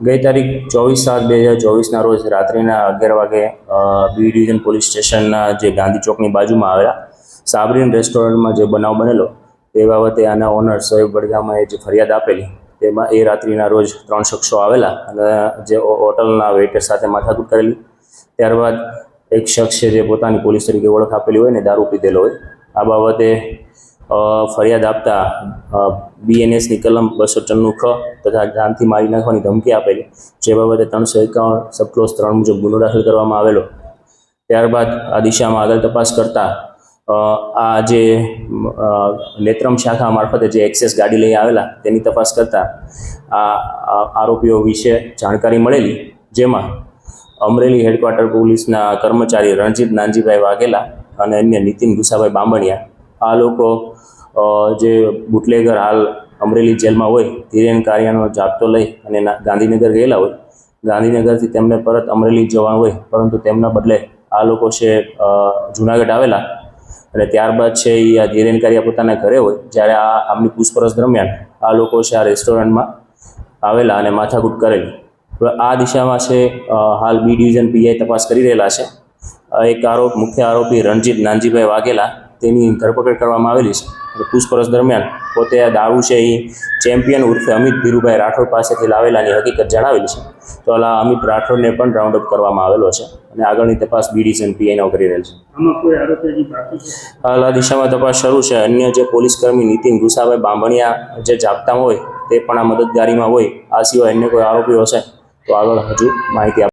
ગઈ તારીખ ચોવીસ સાત બે હજાર ચોવીસના રોજ રાત્રિના અગિયાર વાગે બી ડિવિઝન પોલીસ સ્ટેશનના જે ગાંધી ચોકની બાજુમાં આવેલા સાબરીન રેસ્ટોરન્ટમાં જે બનાવ બનેલો, તે બાબતે આના ઓનર સોએબ વડગામાએ જે ફરિયાદ આપેલી, તેમાં એ રાત્રિના રોજ ત્રણ શખ્સો આવેલા અને જે હોટલના વેઇટર સાથે માથાકૂટ કરેલી. ત્યારબાદ એક શખ્સ જે પોતાની પોલીસ તરીકે ઓળખ આપેલી હોય ને દારૂ પીધેલો હોય, આ બાબતે ફરિયાદ આપતા બીએનએસની કલમ બસો ટનનું ખ તથા જાનથી મારી નાખવાની ધમકી આપેલી. જે બાબતે ત્રણસો એકાવન સબક્લોઝ ત્રણ મુજબ ગુનો દાખલ કરવામાં આવેલો. ત્યારબાદ આ દિશામાં આગળ તપાસ કરતા આ જે નેત્રમ શાખા મારફતે જે એક્સેસ ગાડી લઈ આવેલા તેની તપાસ કરતા આ આરોપીઓ વિશે જાણકારી મળેલી, જેમાં અમરેલી હેડક્વાર્ટર પોલીસના કર્મચારી રણજીત નાનજીભાઈ વાઘેલા અને અન્ય નીતિન ગુસાભાઈ બાંબણિયા, આ લોકો જે બુટલેગર હાલ અમરેલી જેલમાં હોય, ધીરેન કાર્યનો જાપતો લઈ અને ગાંધીનગર ગયેલા હોય. ગાંધીનગરથી તેમને પરત અમરેલી જવાનું હોય, પરંતુ તેમના બદલે આ લોકો છે જુનાગઢ આવેલા. અને ત્યારબાદ છે એ આ ધીરેન કારિયા પોતાના ઘરે હોય, જ્યારે આ આમની પૂછપરછ દરમિયાન આ લોકો છે આ રેસ્ટોરન્ટમાં આવેલા અને માથાકૂટ કરેલી. આ દિશામાં છે હાલ બી ડિવિઝન પીઆઈ તપાસ કરી રહેલા છે. એક આરોપ, મુખ્ય આરોપી રણજીત નાનજીભાઈ વાઘેલા, તેની ધરપકડ કરવામાં આવેલી છે. પૂછપરછ દરમિયાન પોતે આ દારૂ છે એ ચેમ્પિયન ઉર્ફે અમિત ધીરુભાઈ રાઠોડ પાસેથી લાવેલાની હકીકત જણાવેલી છે. તો આ અમિત રાઠોડને પણ રાઉન્ડ અપ કરવામાં આવેલો છે અને આગળની તપાસ બી ડિવિઝન પીઆઈનો કરી રહેલ છે. હાલ આ દિશામાં તપાસ શરૂ છે. અન્ય જે પોલીસ કર્મી નીતિન ગુસાભાઈ બાંભણિયા જે જાપતા હોય તે પણ આ મદદગારીમાં હોય. આ સિવાય અન્ય કોઈ આરોપીઓ હશે તો આગળ હજુ માહિતી આપ